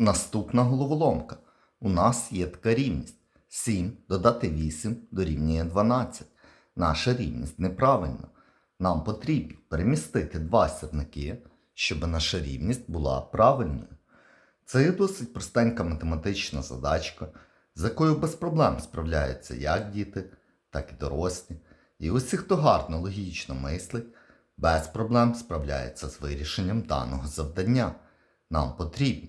Наступна головоломка. У нас є така рівність. 7 додати 8 дорівнює 12. Наша рівність неправильна. Нам потрібно перемістити два сірники, щоб наша рівність була правильною. Це є досить простенька математична задачка, з якою без проблем справляються як діти, так і дорослі. І усі, хто гарно логічно мислить, без проблем справляється з вирішенням даного завдання. Нам потрібно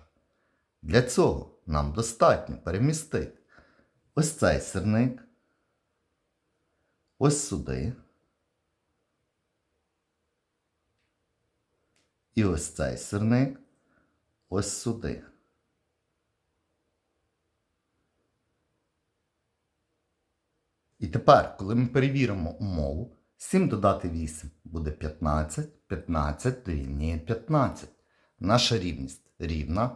Для цього нам достатньо перемістити ось цей сирник, ось сюди. І ось цей сирник ось сюди. І тепер, коли ми перевіримо умову, 7 додати 8 буде 15, 15 дорівнює 15. Наша рівність рівна,